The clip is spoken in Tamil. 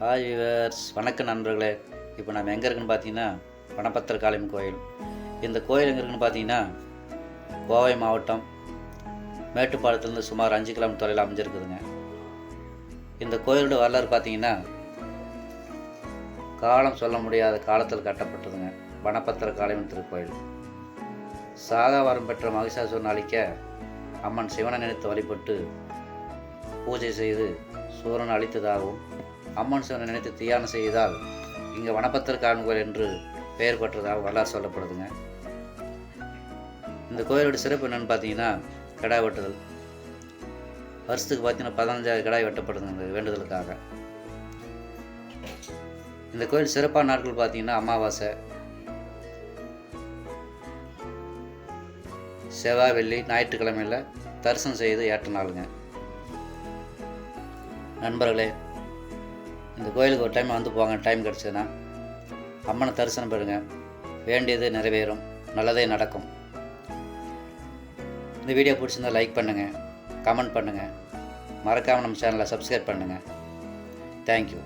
ஹாய் விவர்ஸ் வணக்கம் நண்பர்களே. இப்போ நம்ம எங்கே இருக்குன்னு பார்த்தீங்கன்னா வனப்பத்திர காளியம்மன் கோயில். இந்த கோயில் எங்கே இருக்குன்னு பார்த்தீங்கன்னா கோவை மாவட்டம் மேட்டுப்பாளையத்துலேருந்து சுமார் அஞ்சு கிலோமீட்டர் தொலைவில் அமைஞ்சிருக்குதுங்க. இந்த கோயிலோட வரலாறு பார்த்தீங்கன்னா காலம் சொல்ல முடியாத காலத்தில் கட்டப்பட்டதுங்க. வனப்பத்திர காளியம்மன் திருக்கோயில். சாகாவரம் பெற்ற மகிஷாசுரன் அழிக்க அம்மன் சிவனை நினைத்து வழிபட்டு பூஜை செய்து சூரன் அழித்ததாகவும் அம்மன் சிவனை நினைத்து தியானம் செய்தால் இங்கே வனப்பத்திர காளியம்மன் கோயில் என்று பெயர் பெற்றதாக வரலாறு சொல்லப்படுதுங்க. இந்த கோயிலோட சிறப்பு என்னென்னு பார்த்தீங்கன்னா கிடாய் வெட்டுதல். வருஷத்துக்கு பார்த்தீங்கன்னா பதினஞ்சாயிரம் கிடாய் வெட்டப்படுதுங்க இந்த வேண்டுதலுக்காக. இந்த கோயில் சிறப்பான நாட்கள் பார்த்தீங்கன்னா அமாவாசை செவ்வாய் வெள்ளி ஞாயிற்றுக்கிழமையில் தரிசனம் செய்து ஏற்ற நாளுங்க. நண்பர்களே இந்த கோயிலுக்கு ஒரு டைம் வந்து போங்க. டைம் கிடச்சதுன்னா அம்மனை தரிசனம் பெறுங்க. வேண்டியது நிறைவேறும். நல்லதே நடக்கும். இந்த வீடியோ பிடிச்சிருந்தா லைக் பண்ணுங்கள் கமெண்ட் பண்ணுங்கள் மறக்காமல் நம்ம சேனலை சப்ஸ்கிரைப் பண்ணுங்கள் தேங்க்யூ